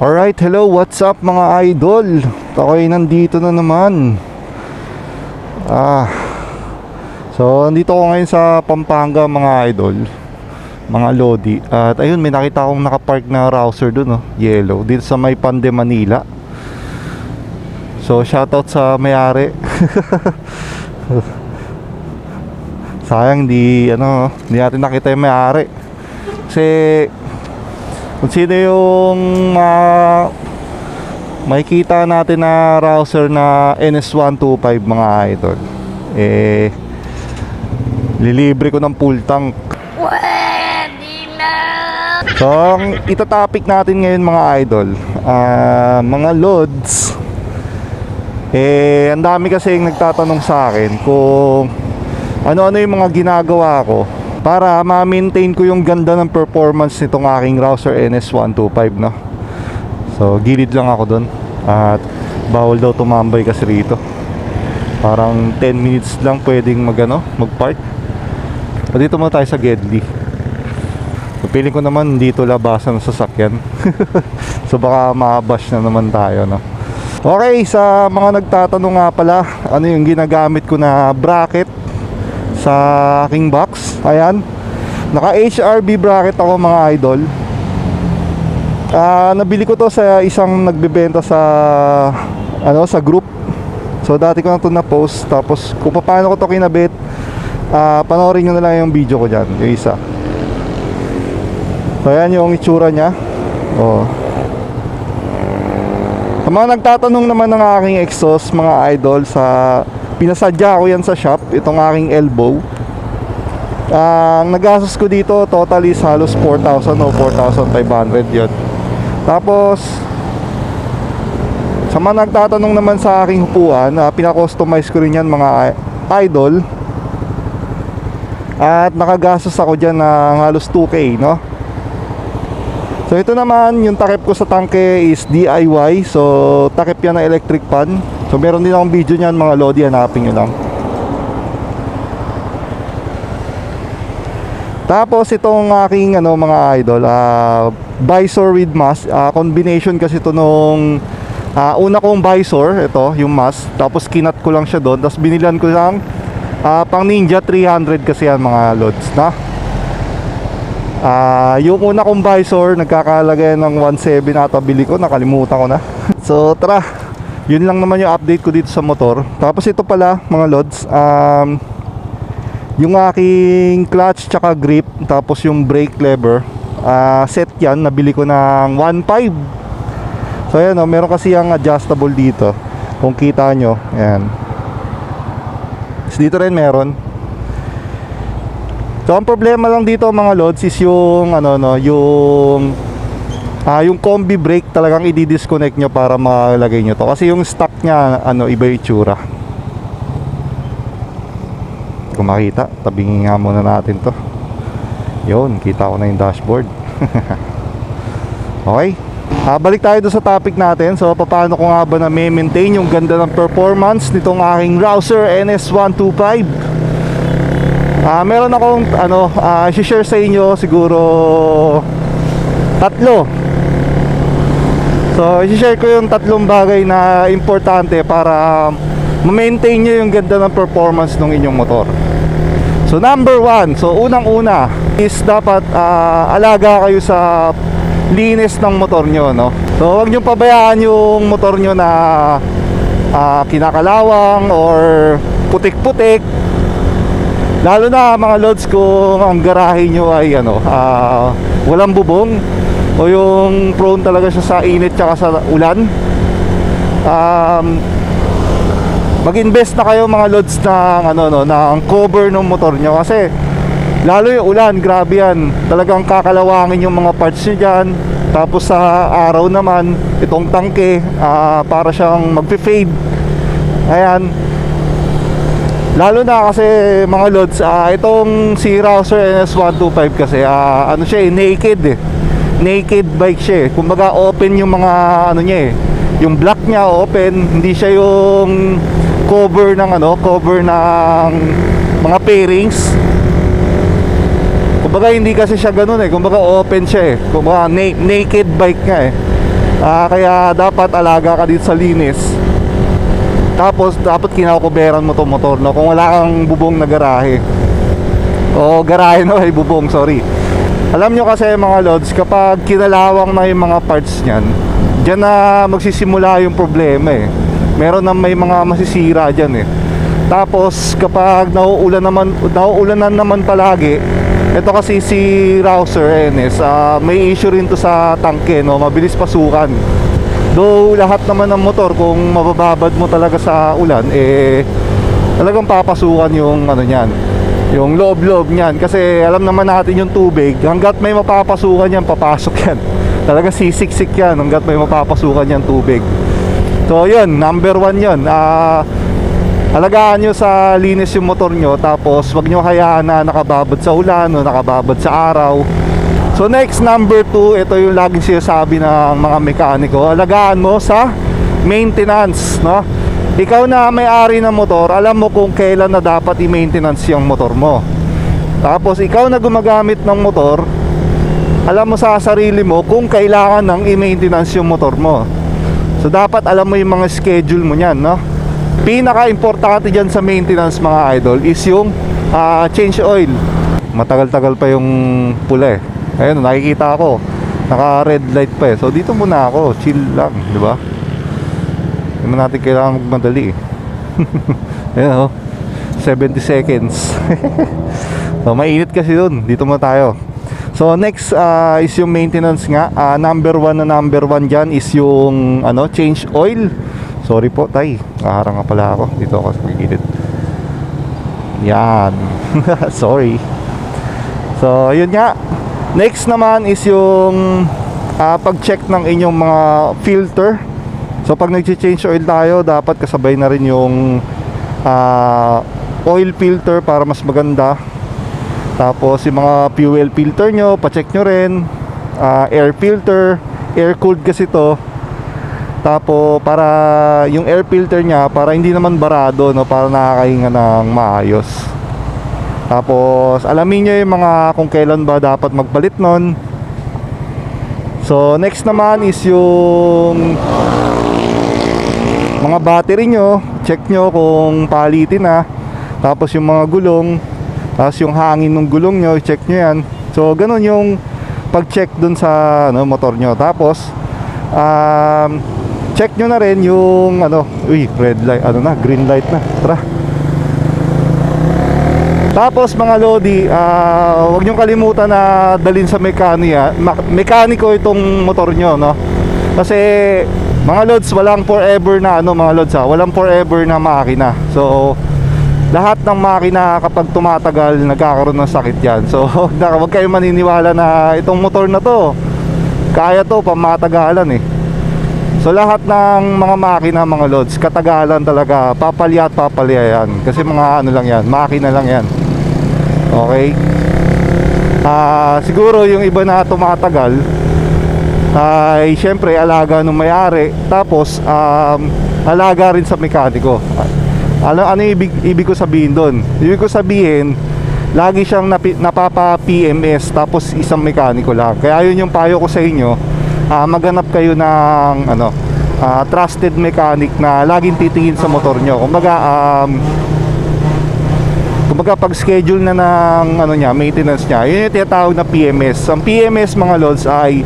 Alright, hello, what's up mga idol? Ako'y nandito na naman. Ah. So, nandito ako ngayon sa Pampanga mga idol. Mga Lodi. At ayun, may nakita akong nakapark na rouser dun oh, Yellow. Dito sa may Pande, Manila. So, shoutout sa may-ari. Sayang di ano, di natin nakita yung may-ari. Kasi kung sino yung ma makikita natin na rouser na NS125 mga idol. Eh lilibre ko ng full tank. Pwede na! So, ang itatopic natin ngayon mga idol, ah, mga loads. Eh, ang dami kasi yung nagtatanong sa akin kung ano-ano yung mga ginagawa ko para ma-maintain ko yung ganda ng performance nitong aking Rouser NS125 no. So, gilid lang ako doon at bawal daw tumambay kasi rito. Parang 10 minutes lang pwedeng magano, mag-park. O dito muna tayo sa Gedli. Piling ko naman dito labasan ng sasakyan. so baka mabash na naman tayo, no? Okay, sa mga nagtatanong nga pala, ano yung ginagamit ko na bracket sa aking box. Ayan. Naka HRB bracket ako mga idol. Ah, nabili ko to sa isang nagbebenta sa ano sa group. So dati ko na to na post tapos kung paano ko to kinabit, ah panoorin niyo na lang yung video ko diyan, yung isa. So ayan yung itsura niya. Oh. Sa mga nagtatanong naman ng aking exhaust mga idol sa pinasadya ko yan sa shop, itong aking elbow. Ang nagastos ko dito total is halos 4,000 o 4,500 yun. Tapos sa mga nagtatanong naman sa aking upuan, uh, pinakustomize ko rin yan mga idol. At nakagastos ako dyan ng halos 2K, no? So ito naman, yung takip ko sa tangke is DIY. So takip yan ng electric pan. So meron din akong video niyan mga lodi, hanapin nyo lang. Tapos itong aking ano mga idol, ah visor with mask, ah, combination kasi ito nung ah, una kong visor, ito yung mask, tapos kinat ko lang siya doon, tapos binilan ko lang ah, pang Ninja 300 kasi yan mga lods na. Ah, yung una kong visor nagkakalagay ng 1.7 ata bili ko, nakalimutan ko na. so tara, yun lang naman yung update ko dito sa motor. Tapos ito pala mga lods, um, yung aking clutch tsaka grip, tapos yung brake lever, ah, set yan, nabili ko ng 1.5. So ayan o, meron kasi yung adjustable dito. Kung kita nyo, ayan. Tapos dito rin meron. So ang problema lang dito mga lods is yung ano no, yung ah yung combi brake talagang i-disconnect nyo para malagay nyo to kasi yung stock niya ano iba yung itsura. Kung makita, tabingin nga muna natin to. Yun, kita ko na yung dashboard. okay. Ah, balik tayo doon sa topic natin. So, paano ko nga ba na maintain yung ganda ng performance nitong aking Rouser NS125? Ah, meron akong ano, ah, share sa inyo siguro tatlo. So, i-share ko yung tatlong bagay na importante para ma-maintain nyo yung ganda ng performance ng inyong motor. So, number one, so unang-una is dapat ah, alaga kayo sa linis ng motor nyo, no? So, huwag nyo pabayaan yung motor nyo na ah, kinakalawang or putik-putik Lalo na mga loads kung ang garahe nyo ay ano, ah, walang bubong o yung prone talaga siya sa init tsaka sa ulan. Um, mag-invest na kayo mga loads ng ano no, ng cover ng motor nyo kasi lalo yung ulan, grabe yan. Talagang kakalawangin yung mga parts nyo dyan. Tapos sa araw naman, itong tangke, ah, para siyang magpe-fade. Ayan, Lalo na kasi mga lods, ah, itong si Rouser NS125 kasi ah, ano siya eh, naked eh. Naked bike siya eh. Kumbaga open yung mga ano niya eh. Yung block niya open, hindi siya yung cover ng ano, cover ng mga pairings. Kumbaga hindi kasi siya ganun eh. Kumbaga open siya eh. Kumbaga na- naked bike nga eh. Ah, kaya dapat alaga ka dito sa linis. Tapos dapat kinakuberan mo 'tong motor no kung wala kang bubong na garahe. O garahe no, ay bubong, sorry. Alam nyo kasi mga lods, kapag kinalawang na yung mga parts niyan, diyan na magsisimula yung problema eh. Meron na may mga masisira diyan eh. Tapos kapag nauulan naman nauulanan naman palagi, ito kasi si Rouser NS, ah, may issue rin to sa tangke no, mabilis pasukan. Though lahat naman ng motor kung mabababad mo talaga sa ulan eh talagang papasukan yung ano niyan. Yung loob-loob niyan kasi alam naman natin yung tubig, hangga't may mapapasukan yan, papasok yan. Talaga sisiksik yan hangga't may mapapasukan yan tubig. So yun, number one yun. Ah alagaan nyo sa linis yung motor nyo tapos wag nyo hayaan na nakababad sa ulan o nakababad sa araw so next number 2 ito yung laging sinasabi ng mga mekaniko alagaan mo sa maintenance no ikaw na may-ari ng motor alam mo kung kailan na dapat i-maintenance yung motor mo. Tapos ikaw na gumagamit ng motor alam mo sa sarili mo kung kailangan ng i-maintenance yung motor mo. So dapat alam mo yung mga schedule mo niyan no? Pinaka-importante dyan sa maintenance mga idol is yung ah, change oil. Matagal-tagal pa yung pula eh. Ayun nakikita ako. Naka red light pa eh. So dito muna ako. Chill lang di ba mo natin kailangan magmadali eh. Ayun oh. 70 seconds. So mainit kasi dun. Dito muna tayo. So next ah, is yung maintenance nga. Ah, Number one na number one dyan is yung ano, change oil. Sorry po tay. Kaharang nga pala ako. Dito ako sa gilid. Yan. Sorry. So yun nga. Next naman is yung ah, Pag-check ng inyong mga filter So pag nag-change oil tayo Dapat kasabay na rin yung ah, Oil filter para mas maganda tapos yung mga fuel filter nyo, pacheck nyo rin. Ah, air filter, air cooled kasi to. Tapos para yung air filter niya para hindi naman barado no, para nakakahinga ng maayos. Tapos alamin nyo yung mga kung kailan ba dapat magpalit nun. So next naman is yung mga battery nyo, check nyo kung palitin na. Tapos yung mga gulong, tapos yung hangin ng gulong nyo, check nyo yan. So, ganun yung pag-check dun sa ano, motor nyo. Tapos, um, check nyo na rin yung ano, uy, red light, ano na, green light na. Tara. Tapos mga lodi, ah, huwag nyo kalimutan na dalhin sa mekaniya, ma- mekaniko itong motor nyo, no? Kasi mga lods, walang forever na ano mga lods ha, walang forever na makina. So, lahat ng makina kapag tumatagal nagkakaroon ng sakit yan. So huwag kayo maniniwala na itong motor na to kaya to pamatagalan eh. So lahat ng mga makina mga loads katagalan talaga. Papalya at papalya yan. Kasi mga ano lang yan makina lang yan. Okay? Ah, siguro yung iba na tumatagal ay syempre alaga ng may-ari tapos um, alaga rin sa mekaniko ano ano ibig ibig ko sabihin doon? Ibig ko sabihin lagi siyang napi, napapa PMS tapos isang mekaniko lang. Kaya yun yung payo ko sa inyo. ah, maghanap kayo ng ano ah, trusted mechanic na laging titingin sa motor nyo. Kumbaga um, kumbaga pag schedule na ng ano niya, maintenance niya, yun yung tinatawag na PMS. Ang PMS mga lods ay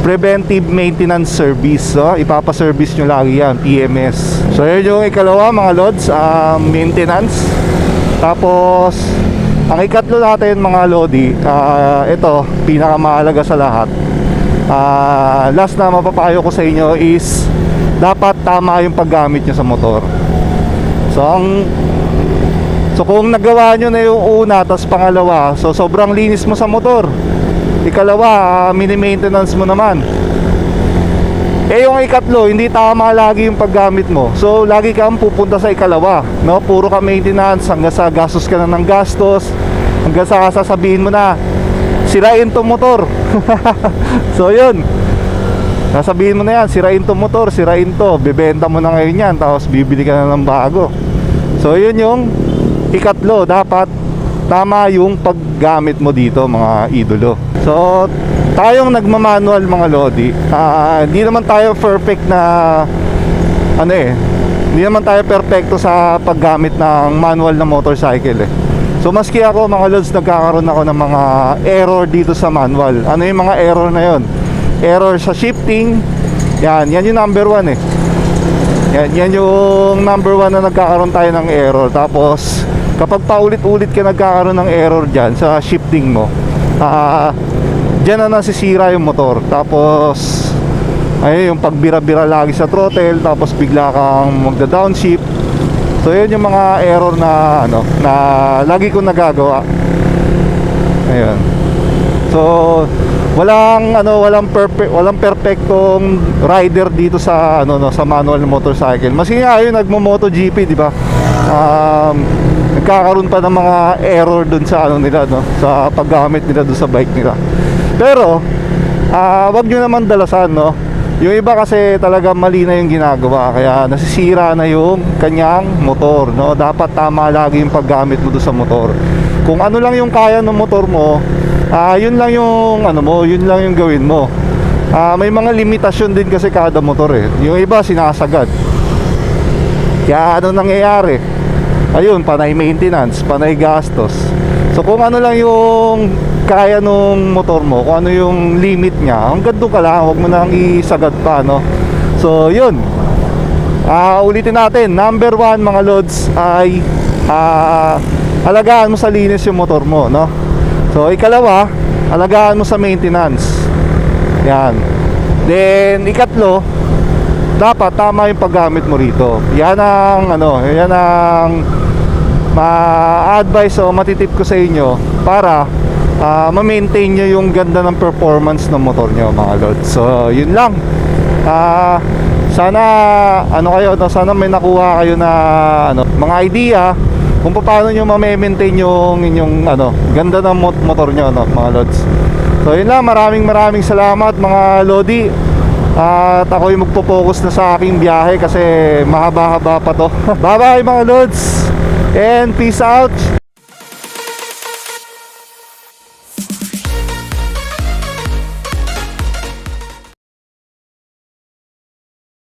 preventive maintenance service. So, ipapa-service nyo lagi yan, PMS. So, yun yung ikalawa mga lods, um, maintenance. Tapos, ang ikatlo natin mga lodi, ah, ito, pinakamahalaga sa lahat. Ah, last na mapapayo ko sa inyo is dapat tama yung paggamit nyo sa motor. So, ang So kung nagawa nyo na yung una tapos pangalawa, so sobrang linis mo sa motor. Ikalawa, ah, mini-maintenance mo naman. Eh yung ikatlo, hindi tama lagi yung paggamit mo. So lagi kang pupunta sa ikalawa, no? Puro ka maintenance hanggang sa gastos ka na ng gastos, hanggang sa sasabihin mo na sirain tong motor. so yun. Sasabihin mo na yan, sirain tong motor, sirain to, bebenta mo na ngayon yan, tapos bibili ka na ng bago. So yun yung ikatlo, dapat tama yung paggamit mo dito mga idolo. So tayong nagmamanual mga lodi, ah, hindi naman tayo perfect na ano eh, hindi naman tayo perfecto sa paggamit ng manual na motorcycle eh. So maski ako mga lods nagkakaroon ako ng mga error dito sa manual. Ano yung mga error na yon? Error sa shifting. Yan, yan yung number one eh. Yan, yan yung number one na nagkakaroon tayo ng error. Tapos kapag paulit-ulit ka nagkakaroon ng error dyan sa shifting mo, ah, dyan na nasisira yung motor. Tapos ay yung pagbira-bira lagi sa throttle tapos bigla kang magda-downshift. So yun yung mga error na ano na lagi kong nagagawa. Ayun. So walang ano walang perfect walang perfectong rider dito sa ano no sa manual motorcycle. Maski nga yun nagmo MotoGP di ba um, nagkakaroon pa ng mga error dun sa ano nila no? Sa paggamit nila dun sa bike nila. Pero ah wag nyo naman dalasan no? Yung iba kasi talaga mali na yung ginagawa kaya nasisira na yung kanyang motor no? Dapat tama lagi yung paggamit mo doon sa motor. Kung ano lang yung kaya ng motor mo ah yun lang yung ano mo yun lang yung gawin mo. Ah may mga limitasyon din kasi kada motor eh. Yung iba sinasagad. Kaya ano nangyayari ayun panay maintenance panay gastos so kung ano lang yung kaya nung motor mo kung ano yung limit niya hanggang doon ka lang huwag mo nang isagad pa no so yun Ah, ulitin natin. Number one mga lods ay ah, alagaan mo sa linis yung motor mo, no? So, ikalawa, alagaan mo sa maintenance. Yan. Then, ikatlo, dapat tama yung paggamit mo rito. Yan ang ano, yan ang ma-advise o matitip ko sa inyo para ah, ma-maintain nyo yung ganda ng performance ng motor nyo mga lods. So, yun lang. Ah, sana ano kayo, sana may nakuha kayo na ano, mga idea kung paano nyo ma-maintain yung inyong ano, ganda ng mot- motor nyo no, mga lods. So, yun lang. Maraming maraming salamat mga lodi. At ako'y magpo-focus na sa aking biyahe kasi mahaba-haba pa to. Bye-bye mga lods. And peace out.